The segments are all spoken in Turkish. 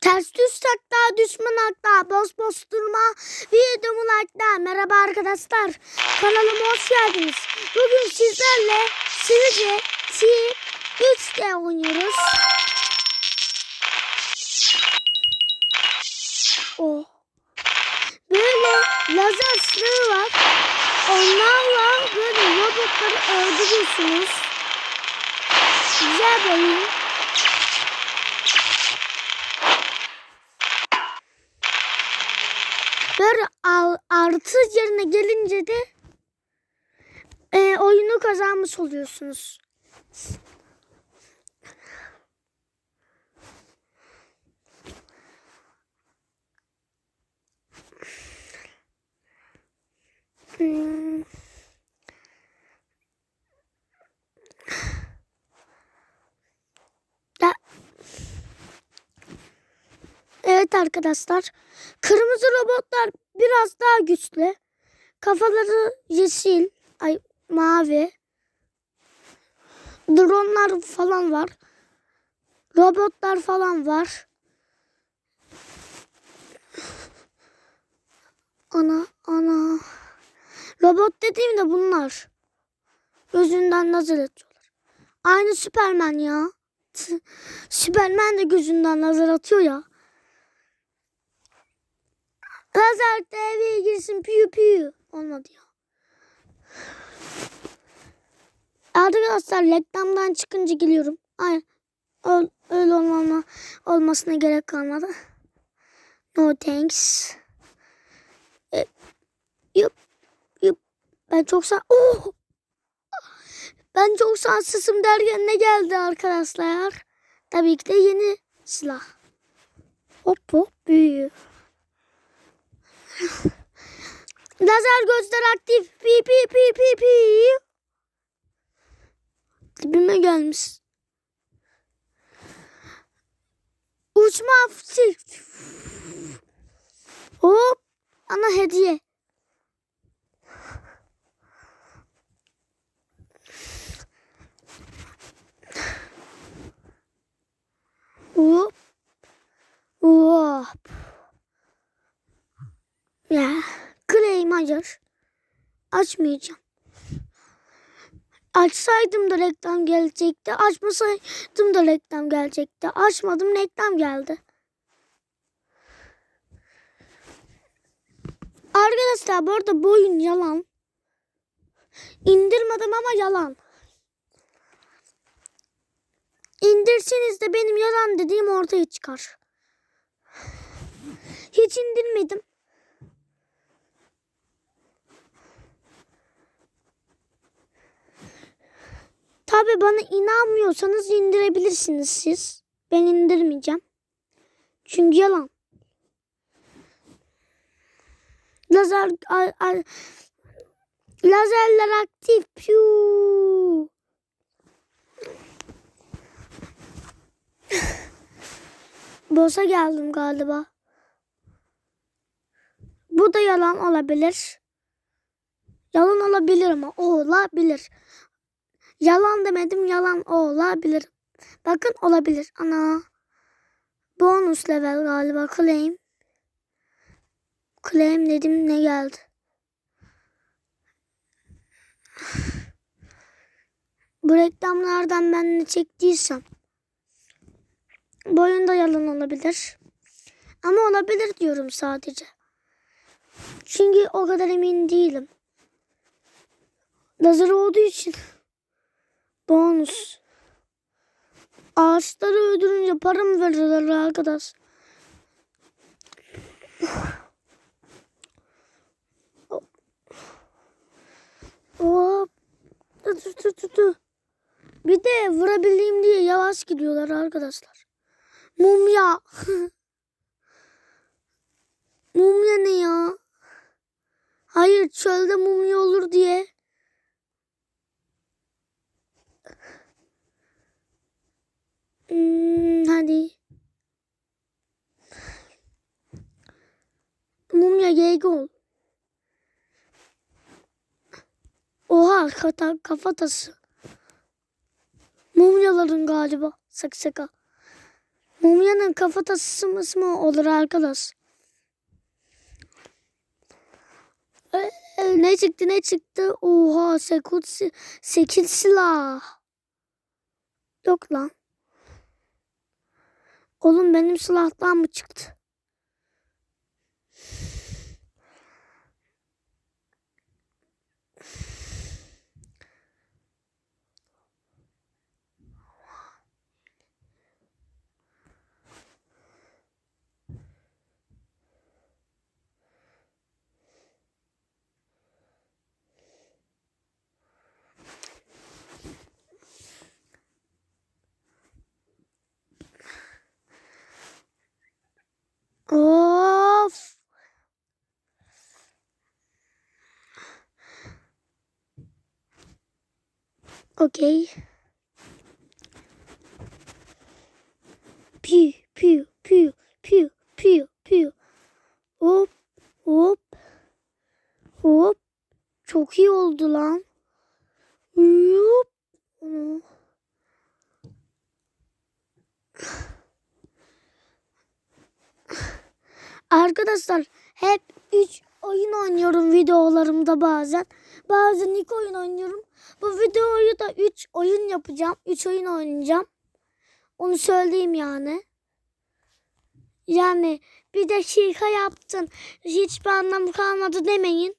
Ters düz takla, düşman akla, boz boz durma, videomun akla. Merhaba arkadaşlar, kanalıma hoş geldiniz. Bugün sizlerle Sivrice T3'te oynuyoruz. Oh. Böyle lazer silahı var. Onlarla böyle robotları öldürüyorsunuz. Güzel bir. Böyle artı yerine gelince de e, oyunu kazanmış oluyorsunuz. Hmm. Ya- Evet arkadaşlar. Kırmızı robotlar biraz daha güçlü. Kafaları yeşil, ay mavi. Dronlar falan var. Robotlar falan var. Ana ana. Robot dediğim de bunlar. Gözünden lazer atıyorlar. Aynı Süpermen ya. Süpermen de gözünden lazer atıyor ya. Lazer devreye girsin piyu piyu. Olmadı ya. Arkadaşlar reklamdan çıkınca geliyorum. Ay, öyle, olmama, olmasına gerek kalmadı. No thanks. E, yup, yup. Ben çok sa oh! Ben çok şanslısım derken ne geldi arkadaşlar? Tabii ki de yeni silah. Hop hop büyüyor. Lazer gözler aktif. Pi pi pi pi pi. Dibime gelmiş. Uçma hafif. Hop. Ana hediye. Hop. Hop. Ya. Claim hayır. Açmayacağım. Açsaydım da reklam gelecekti. Açmasaydım da reklam gelecekti. Açmadım reklam geldi. Arkadaşlar bu arada bu oyun yalan. İndirmedim ama yalan. İndirseniz de benim yalan dediğim ortaya çıkar. Hiç indirmedim. Tabi bana inanmıyorsanız indirebilirsiniz siz. Ben indirmeyeceğim. Çünkü yalan. Lazer a- a- lazerler aktif. Piu. Boss'a geldim galiba. Bu da yalan olabilir. Yalan olabilir ama olabilir. Yalan demedim yalan olabilir. Bakın olabilir. Ana. Bonus level galiba claim. Claim dedim ne geldi? Bu reklamlardan ben ne çektiysem. Bu oyunda yalan olabilir. Ama olabilir diyorum sadece. Çünkü o kadar emin değilim. Lazer olduğu için. Bonus. Ağaçları öldürünce para mı verirler arkadaş? Hop. Dur dur dur dur. Bir de vurabileyim diye yavaş gidiyorlar arkadaşlar. Mumya. mumya ne ya? Hayır çölde mumya olur diye. Hmm, hadi. Mumya geyik ol. Oha kata, kafatası. Mumyaların galiba. Sak saka. Mumya Aynen kafatası mı olur arkadaş? Ee, ne çıktı ne çıktı? Oha sekut sekil silah. Yok lan. Oğlum benim silahtan mı çıktı? Okey. Piu piu piu piu piu piu. Hop hop. Hop. Çok iyi oldu lan. Hop. Arkadaşlar hep 3 oyun oynuyorum videolarımda bazen. Bazen 2 oyun oynuyorum. Bu videoyu da 3 oyun yapacağım. 3 oyun oynayacağım. Onu söyleyeyim yani. Yani bir dakika yaptın. Hiçbir anlamı kalmadı demeyin.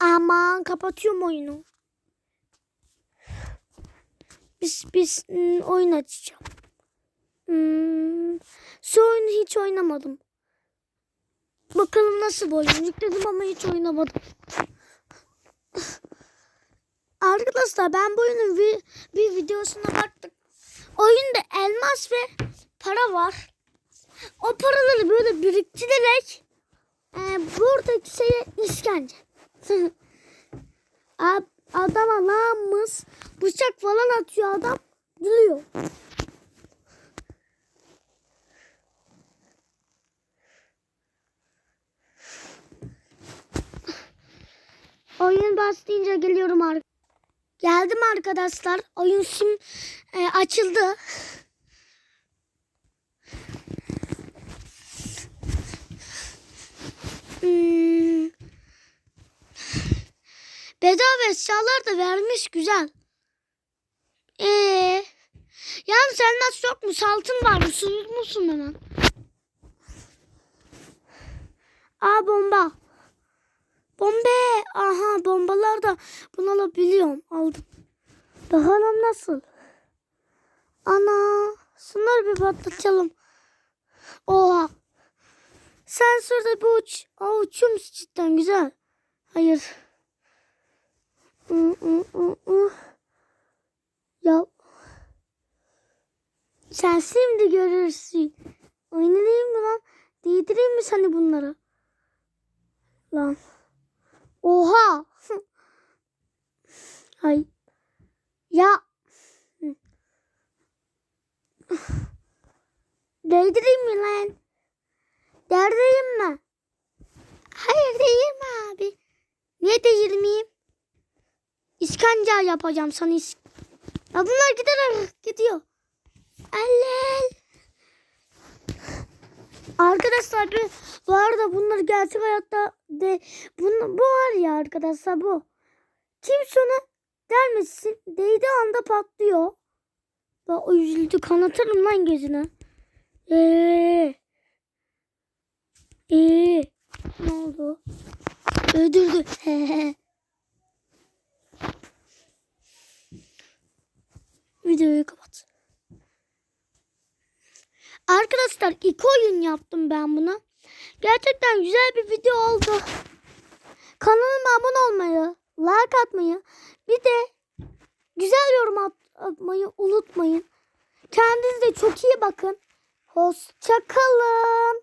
Aman kapatıyorum oyunu. Biz biz ım, oyun açacağım. Hmm, şu oyunu hiç oynamadım. Bakalım nasıl bir oyun. Yükledim ama hiç oynamadım. Arkadaşlar ben bu oyunun bir, bir videosuna baktım. Oyunda elmas ve para var. O paraları böyle biriktirerek e, buradaki şeye işkence. Ad- Adama namus bıçak falan atıyor adam gülüyor. Oyun başlayınca geliyorum ar Geldim arkadaşlar. Oyun sim e, açıldı. Hmm. Bedava eşyalar da vermiş güzel. Ee, yani elmas yok mu? Saltın var mı? Sunur musun hemen? Aa bomba. Bombe. Aha bombalar da bunu alabiliyorum. Aldım. Bakalım nasıl. Ana. Şunları bir patlatalım. Oha. Sen şurada bir uç. Aa uçuyor cidden güzel. Hayır. Ya. Sen şimdi görürsün. Oynayayım mı lan? Değdireyim mi seni bunlara? Lan. Oha. Hay. Ya. Değdireyim mi lan? Değdireyim mi? Hayır değirme abi. Niye değirmeyeyim? İskence yapacağım sana Ya bunlar gider gidiyor. Allel. Arkadaşlar bir- bu arada bunlar gerçek hayatta de bunu, bu var ya arkadaşlar bu. Kim şuna gelmesin değdiği anda patlıyor. Bak o üzüldü kanatırım lan gözüne. Eee. Eee. Ne oldu? Öldürdü. Videoyu kapat. Arkadaşlar iki oyun yaptım ben buna. Gerçekten güzel bir video oldu. Kanalıma abone olmayı, like atmayı, bir de güzel yorum at- atmayı unutmayın. Kendinize çok iyi bakın. Hoşçakalın.